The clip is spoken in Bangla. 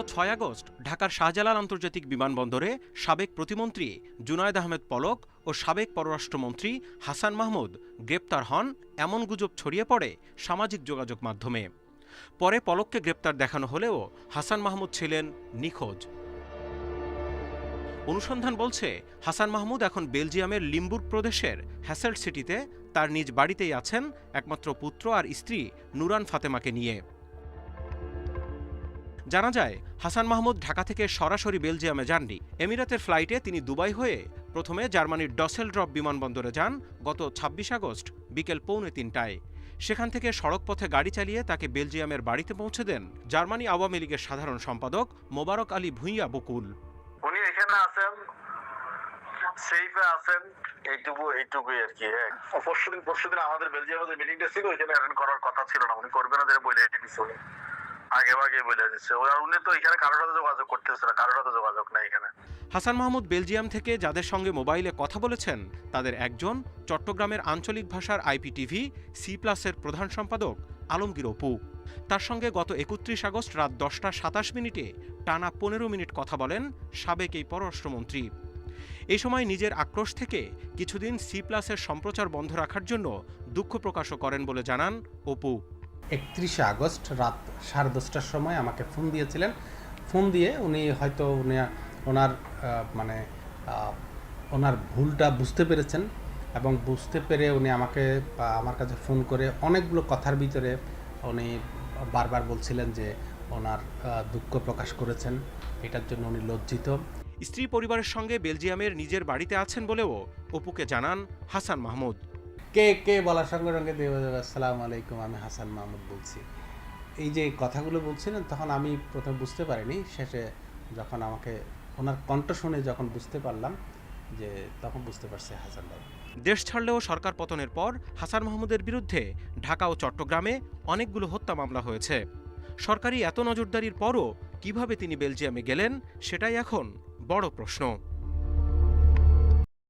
ছয় আগস্ট ঢাকার শাহজালাল আন্তর্জাতিক বিমানবন্দরে সাবেক প্রতিমন্ত্রী জুনায়দ আহমেদ পলক ও সাবেক পররাষ্ট্রমন্ত্রী হাসান মাহমুদ গ্রেপ্তার হন এমন গুজব ছড়িয়ে পড়ে সামাজিক যোগাযোগ মাধ্যমে। পরে পলককে গ্রেপ্তার দেখানো হলেও হাসান মাহমুদ ছিলেন নিখোঁজ। অনুসন্ধান বলছে, হাসান মাহমুদ এখন বেলজিয়ামের লিম্বুর্গ প্রদেশের হ্যাসেল্ট সিটিতে তার নিজ বাড়িতেই আছেন একমাত্র পুত্র আর স্ত্রী নুরান ফাতেমাকে নিয়ে। জানা যায় হাসান মাহমুদ ঢাকা থেকে সরাসরি বেলজিয়ামে যাননি। এমিরাতের ফ্লাইটে তিনি দুবাই হয়ে প্রথমে জার্মানির ডসেল ড্রপ বিমানবন্দরে যান গত ছাব্বিশ আগস্ট বিকেল পৌনে তিনটায়। সেখান থেকে সড়কপথে গাড়ি চালিয়ে তাকে বেলজিয়ামের বাড়িতে পৌঁছে দেন জার্মানি আওয়ামী লীগের সাধারণ সম্পাদক মোবারক আলী ভূঁইয়া বকুল। উনি এখানে আছেন সেইফে আছেন এইটুকু এইটুকুই আর কি হ্যাঁ। পরশু দিন পরশু দিন আমাদের বেলজিয়ামের মিটিংটা ছিল ওইখানে অ্যাটেন্ড করার কথা ছিল না। উনি করবে না বলে উনি আগে আগে বলে দিচ্ছে। ও আর উনি তো এখানে কারোর সাথে যোগাযোগ করতেছে না, কারোর সাথে যোগাযোগ নাই এখানে। হাসান মাহমুদ বেলজিয়াম থেকে যাদের সঙ্গে মোবাইলে কথা বলেছেন, তাদের একজন চট্টগ্রামের আঞ্চলিক ভাষার আইপিটিভি, সি প্লাসের প্রধান সম্পাদক, আলমগীর অপু। তার সঙ্গে গত একত্রিশ আগস্ট রাত দশটা সাতাশ মিনিটে টানা পনেরো মিনিট কথা বলেন সাবেক এই পররাষ্ট্রমন্ত্রী। এই সময় নিজের আক্রোশ থেকে কিছুদিন সি প্লাসের সম্প্রচার বন্ধ রাখার জন্য দুঃখ প্রকাশও করেন বলে জানান অপু। একত্রিশে আগস্ট রাত সাড়ে দশটার সময় আমাকে ফোন দিয়েছিলেন। ফোন দিয়ে উনি হয়তো উনি, ওনার মানে ওনার ভুলটা বুঝতে পেরেছেন এবং বুঝতে পেরে উনি আমাকে আমার কাছে ফোন করে অনেকগুলো কথার ভিতরে উনি বারবার বলছিলেন যে ওনার দুঃখ প্রকাশ করেছেন। এটার জন্য উনি লজ্জিত। স্ত্রী পরিবারের সঙ্গে বেলজিয়ামের নিজের বাড়িতে আছেন বলেও অপুকে জানান হাসান মাহমুদ। কে কে বলার সঙ্গে সঙ্গে দেব আসসালামু আলাইকুম, আমি হাসান মাহমুদ বলছি। এই যে কথাগুলো বলছিলেন, তখন আমি প্রথমে বুঝতে পারিনি। শেষে যখন আমাকে ওনার কণ্ঠ শুনে যখন বুঝতে পারলাম যে তখন বুঝতে পারছি হাসান ভাই। দেশ ছাড়লেও সরকার পতনের পর হাসান মাহমুদের বিরুদ্ধে ঢাকা ও চট্টগ্রামে অনেকগুলো হত্যা মামলা হয়েছে। সরকারি এত নজরদারির পরও কীভাবে তিনি বেলজিয়ামে গেলেন, সেটাই এখন বড় প্রশ্ন।